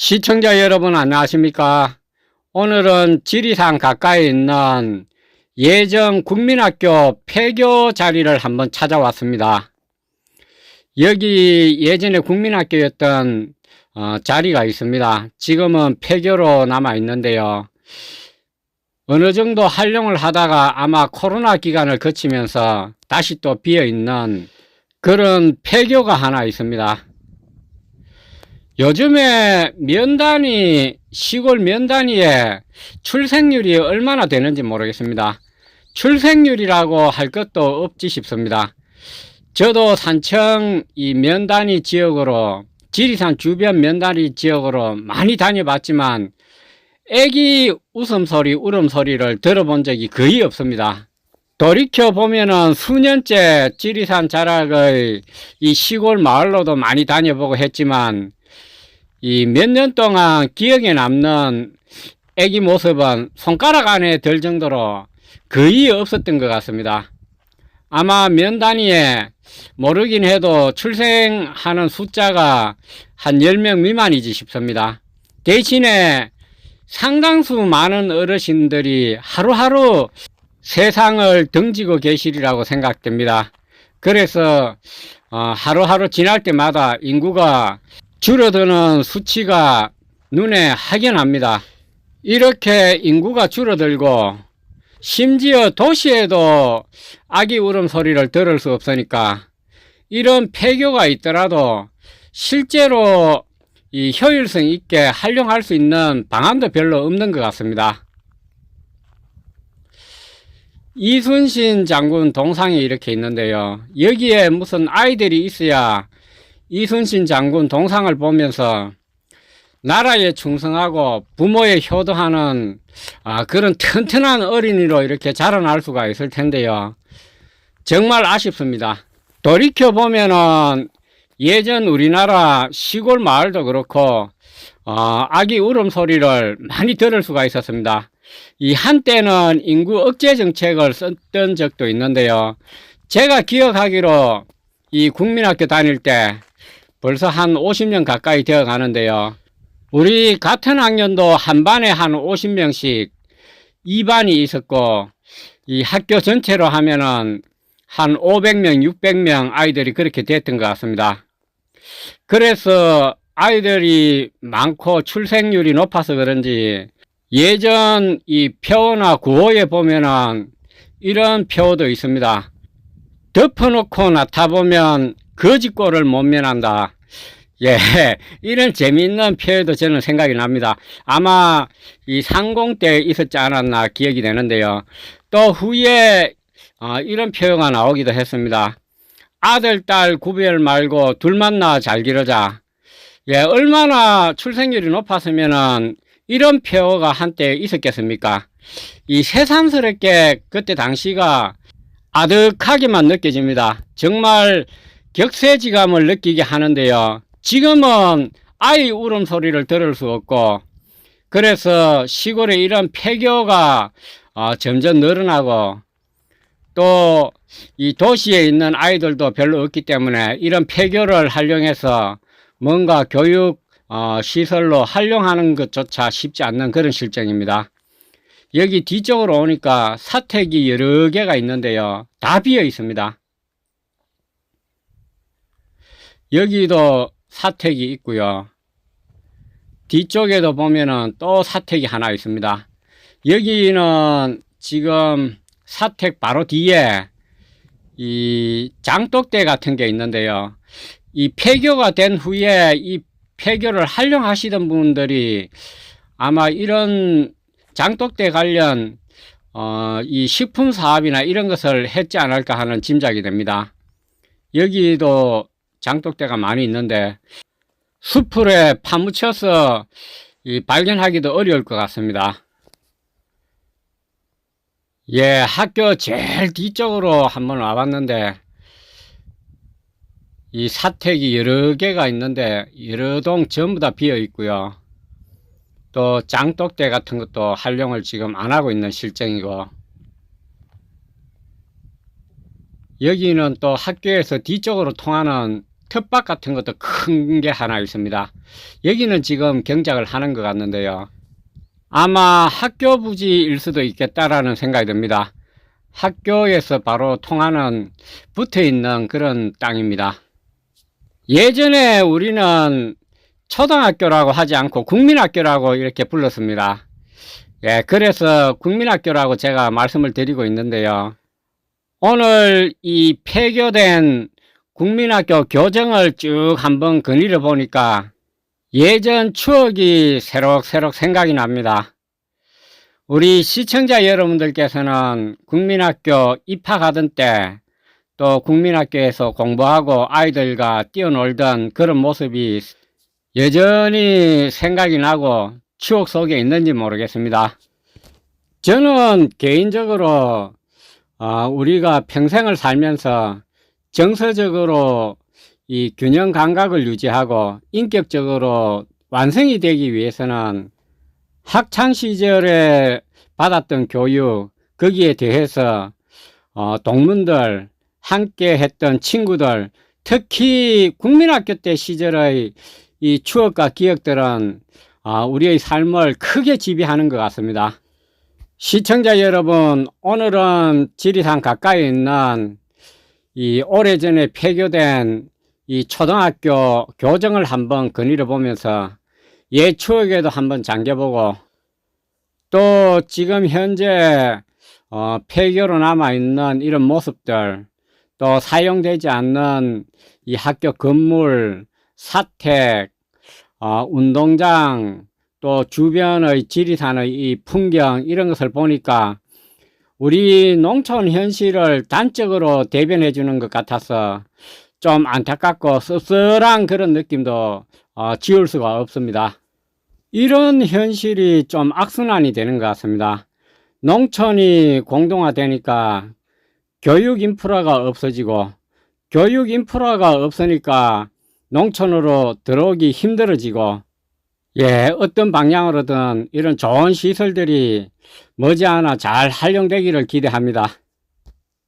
시청자 여러분 안녕하십니까? 오늘은 지리산 가까이 있는 예정 국민학교 폐교 자리를 한번 찾아왔습니다. 여기 예전에 국민학교였던 어, 자리가 있습니다. 지금은 폐교로 남아 있는데요. 어느 정도 활용을 하다가 아마 코로나 기간을 거치면서 다시 또 비어 있는 그런 폐교가 하나 있습니다. 요즘에 면단위, 시골 면단위에 출생률이 얼마나 되는지 모르겠습니다. 출생률이라고 할 것도 없지 싶습니다. 저도 산청 이 면단위 지역으로, 지리산 주변 면단위 지역으로 많이 다녀봤지만, 애기 웃음소리, 울음소리를 들어본 적이 거의 없습니다. 돌이켜 보면은 수년째 지리산 자락의 이 시골 마을로도 많이 다녀보고 했지만, 이 몇 년 동안 기억에 남는 애기 모습은 손가락 안에 들 정도로 거의 없었던 것 같습니다. 아마 면 단위에 모르긴 해도 출생하는 숫자가 한 10명 미만이지 싶습니다. 대신에 상당수 많은 어르신들이 하루하루 세상을 등지고 계시리라고 생각됩니다. 그래서 어, 하루하루 지날 때마다 인구가 줄어드는 수치가 눈에 확연합니다. 이렇게 인구가 줄어들고 심지어 도시에도 아기 울음소리를 들을 수 없으니까 이런 폐교가 있더라도 실제로 이 효율성 있게 활용할 수 있는 방안도 별로 없는 것 같습니다. 이순신 장군 동상이 이렇게 있는데요. 여기에 무슨 아이들이 있어야 이순신 장군 동상을 보면서 나라에 충성하고 부모에 효도하는 아, 그런 튼튼한 어린이로 이렇게 자라날 수가 있을 텐데요. 정말 아쉽습니다. 돌이켜 보면은 예전 우리나라 시골 마을도 그렇고 어, 아기 울음소리를 많이 들을 수가 있었습니다. 이 한때는 인구 억제 정책을 썼던 적도 있는데요. 제가 기억하기로 이 국민학교 다닐 때 벌써 한 50년 가까이 되어 가는데요. 우리 같은 학년도 한 반에 한 50명씩 2반이 있었고, 이 학교 전체로 하면은 한 500명, 600명 아이들이 그렇게 됐던 것 같습니다. 그래서 아이들이 많고 출생률이 높아서 그런지 예전 이 표나 구호에 보면은 이런 표도 있습니다. 덮어놓고 나타보면 거짓골을 못 면한다. 예, 이런 재미있는 표현도 저는 생각이 납니다. 아마 이 상공 때 있었지 않았나 기억이 되는데요. 또 후에 어, 이런 표현가 나오기도 했습니다. 아들, 딸 구별 말고 둘만 낳아 잘 기르자. 예, 얼마나 출생률이 높았으면은 이런 표가 한때 있었겠습니까? 이 새삼스럽게 그때 당시가 아득하게만 느껴집니다. 정말 격세지감을 느끼게 하는데요. 지금은 아이 울음소리를 들을 수 없고 그래서 시골에 이런 폐교가 어, 점점 늘어나고 또 이 도시에 있는 아이들도 별로 없기 때문에 이런 폐교를 활용해서 뭔가 교육 어, 시설로 활용하는 것조차 쉽지 않는 그런 실정입니다. 여기 뒤쪽으로 오니까 사택이 여러 개가 있는데요. 다 비어 있습니다. 여기도 사택이 있고요. 뒤쪽에도 보면은 또 사택이 하나 있습니다. 여기는 지금 사택 바로 뒤에 이 장독대 같은 게 있는데요. 이 폐교가 된 후에 이 폐교를 활용하시던 분들이 아마 이런 장독대 관련 어, 이 식품 사업이나 이런 것을 했지 않을까 하는 짐작이 됩니다. 여기도 장독대가 많이 있는데 수풀에 파묻혀서 이 발견하기도 어려울 것 같습니다. 예, 학교 제일 뒤쪽으로 한번 와봤는데 이 사택이 여러 개가 있는데 여러 동 전부 다 비어 있고요. 또 장독대 같은 것도 활용을 지금 안 하고 있는 실정이고 여기는 또 학교에서 뒤쪽으로 통하는 텃밭 같은 것도 큰 게 하나 있습니다. 여기는 지금 경작을 하는 것 같는데요. 아마 학교 부지일 수도 있겠다라는 생각이 듭니다. 학교에서 바로 통하는 붙어 있는 그런 땅입니다. 예전에 우리는 초등학교라고 하지 않고 국민학교라고 이렇게 불렀습니다. 예, 그래서 국민학교라고 제가 말씀을 드리고 있는데요. 오늘 이 폐교된 국민학교 교정을 쭉 한번 거닐어 보니까 예전 추억이 새록새록 생각이 납니다. 우리 시청자 여러분들께서는 국민학교 입학하던 때 또 국민학교에서 공부하고 아이들과 뛰어놀던 그런 모습이 여전히 생각이 나고 추억 속에 있는지 모르겠습니다. 저는 개인적으로 어, 우리가 평생을 살면서 정서적으로 이 균형 감각을 유지하고 인격적으로 완성이 되기 위해서는 학창 시절에 받았던 교육 거기에 대해서 어, 동문들 함께 했던 친구들 특히 국민학교 때 시절의 이 추억과 기억들은 어, 우리의 삶을 크게 지배하는 것 같습니다. 시청자 여러분, 오늘은 지리산 가까이 있는 이 오래전에 폐교된 이 초등학교 교정을 한번 거닐어 보면서 옛 추억에도 한번 잠겨보고 또 지금 현재 어, 폐교로 남아있는 이런 모습들 또 사용되지 않는 이 학교 건물, 사택, 어, 운동장 또 주변의 지리산의 이 풍경 이런 것을 보니까 우리 농촌 현실을 단적으로 대변해 주는 것 같아서 좀 안타깝고 씁쓸한 그런 느낌도 어, 지울 수가 없습니다. 이런 현실이 좀 악순환이 되는 것 같습니다. 농촌이 공동화되니까 교육 인프라가 없어지고 교육 인프라가 없으니까 농촌으로 들어오기 힘들어지고 예, 어떤 방향으로든 이런 좋은 시설들이 머지않아 잘 활용되기를 기대합니다.